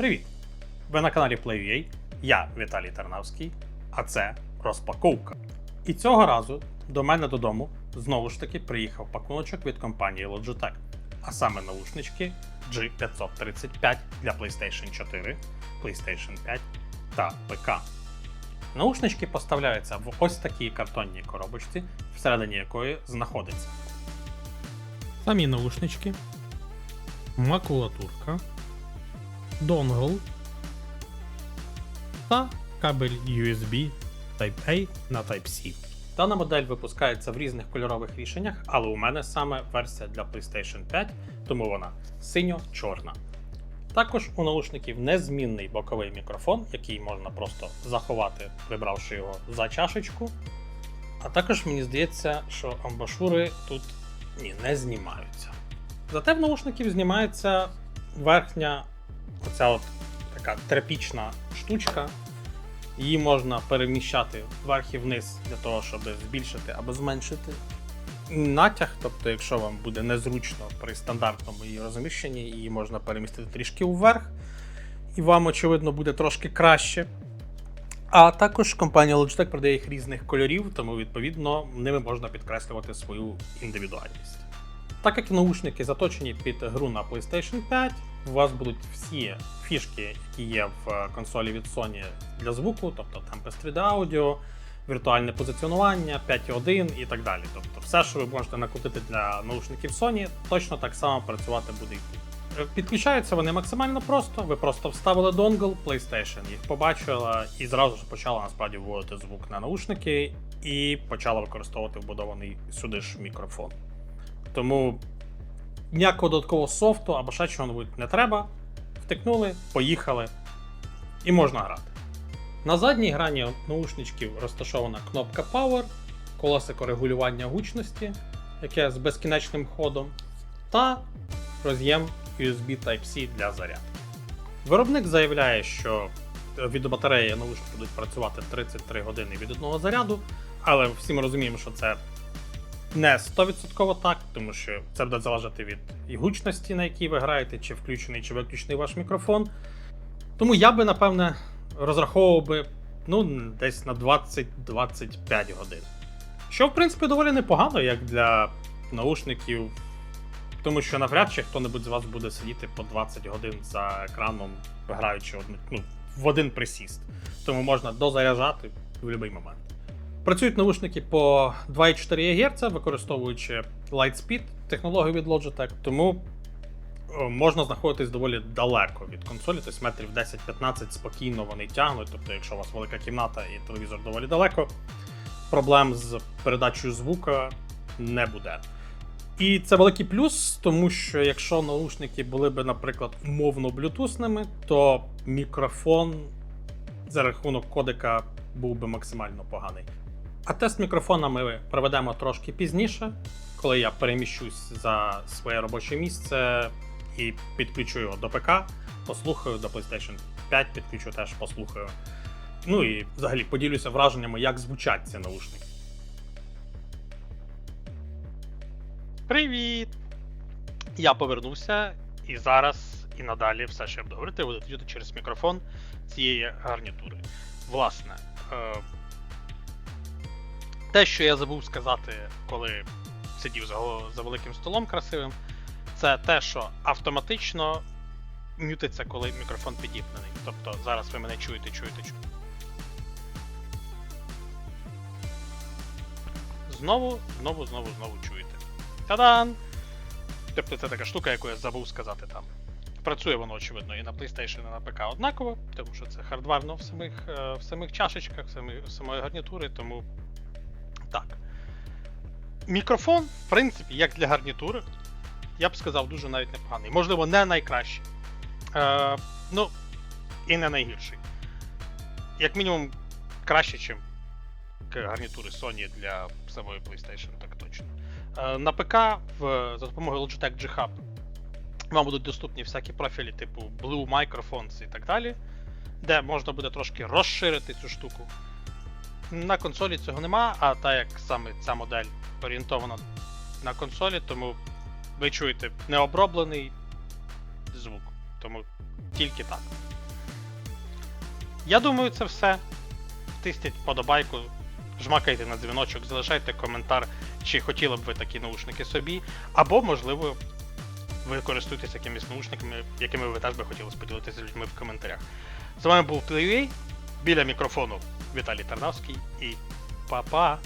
Привіт! Ви на каналі PlayUA, я Віталій Тарнавський, а це розпаковка. І цього разу до мене додому знову ж таки приїхав пакуночок від компанії Logitech, а саме наушнички G535 для PlayStation 4, PlayStation 5 та ПК. Наушнички поставляються в ось такій картонній коробочці, всередині якої знаходиться самі наушнички, макулатурка, донгл та кабель USB Type-A на Type-C. Дана модель випускається в різних кольорових рішеннях, але у мене саме версія для PlayStation 5, тому вона синьо-чорна. Також у наушників незмінний боковий мікрофон, який можна просто заховати, прибравши його за чашечку. А також мені здається, що амбашури тут ні, не знімаються. Зате в наушників знімається верхня, оця от така тряпічна штучка. Її можна переміщати вверх і вниз для того, щоб збільшити або зменшити натяг. Тобто, якщо вам буде незручно при стандартному її розміщенні, її можна перемістити трішки вверх, і вам, очевидно, буде трошки краще. А також компанія Logitech продає їх різних кольорів, тому відповідно ними можна підкреслювати свою індивідуальність. Так як наушники заточені під гру на PlayStation 5, у вас будуть всі фішки, які є в консолі від Sony для звуку, тобто Tempest 3D Audio, віртуальне позиціонування, 5.1 і так далі. Тобто все, що ви можете накрутити для наушників Sony, точно так само працювати буде і тут. Е, Підключаються вони максимально просто. Ви просто вставили донгл PlayStation, їх побачила і зразу ж почала насправді вводити звук на наушники і почала використовувати вбудований сюди ж мікрофон. Тому ніякого додаткового софту або ще чого-небудь не треба. Втикнули, поїхали і можна грати. На задній грані наушничків розташована кнопка Power, колесико регулювання гучності, яке з безкінечним ходом, та роз'єм USB Type-C для зарядки. Виробник заявляє, що від батареї наушники будуть працювати 33 години від одного заряду, але всі ми розуміємо, що це не 100% так, тому що це буде залежати від і гучності, на якій ви граєте, чи включений, чи виключений ваш мікрофон. Тому я би, напевне, розраховував би ну, десь на 20-25 годин. Що, в принципі, доволі непогано, як для наушників, тому що навряд чи хто-небудь з вас буде сидіти по 20 годин за екраном, граючи одну, ну, в один присіст. Тому можна дозаряджати в будь-який момент. Працюють наушники по 2,4 ГГц, використовуючи Lightspeed технологію від Logitech, тому е, можна знаходитись доволі далеко від консолі, тобто метрів 10-15 спокійно вони тягнуть. Тобто, якщо у вас велика кімната і телевізор доволі далеко, проблем з передачею звука не буде. І це великий плюс, тому що якщо наушники були б, наприклад, умовно блютусними, то мікрофон за рахунок кодека був би максимально поганий. А тест мікрофона ми проведемо трошки пізніше, коли я переміщусь за своє робоче місце і підключу його до ПК, послухаю до PlayStation 5, підключу теж послухаю. Ну і взагалі поділюся враженнями, як звучать ці наушники. Привіт! Я повернувся, і зараз і надалі все, що я буду говорити, буде чути через мікрофон цієї гарнітури. Власне, е, те, що я забув сказати, коли сидів за, за великим столом красивим, це те, що автоматично мютиться, коли мікрофон підіпнений. Тобто зараз ви мене чуєте, чуєте, чуєте. Знову, знову, знову, знову чуєте. Та-дан! Тобто це така штука, яку я забув сказати там. Працює воно, очевидно, і на PlayStation, і на ПК однаково, тому що це хардварно в самих, е, в самих чашечках, в самої гарнітури, тому так. Мікрофон, в принципі, як для гарнітури, я б сказав, дуже навіть непоганий. Можливо, не найкращий. Е, ну, і не найгірший. Як мінімум, краще, ніж гарнітури Sony для самої PlayStation, так точно. Е, на ПК в, за допомогою Logitech G Hub вам будуть доступні всякі профілі типу Blue Microphones і так далі, де можна буде трошки розширити цю штуку. На консолі цього нема, а так як саме ця модель орієнтована на консолі, тому ви чуєте необроблений звук. Тому тільки так. Я думаю, це все. Тисніть подобайку, жмакайте на дзвіночок, залишайте коментар, чи хотіли б ви такі наушники собі, або, можливо, ви користуєтесь якимись наушниками, якими ви теж би хотіли поділитися з людьми в коментарях. З вами був TLA, біля мікрофону Віталій Тарнавський і па-па!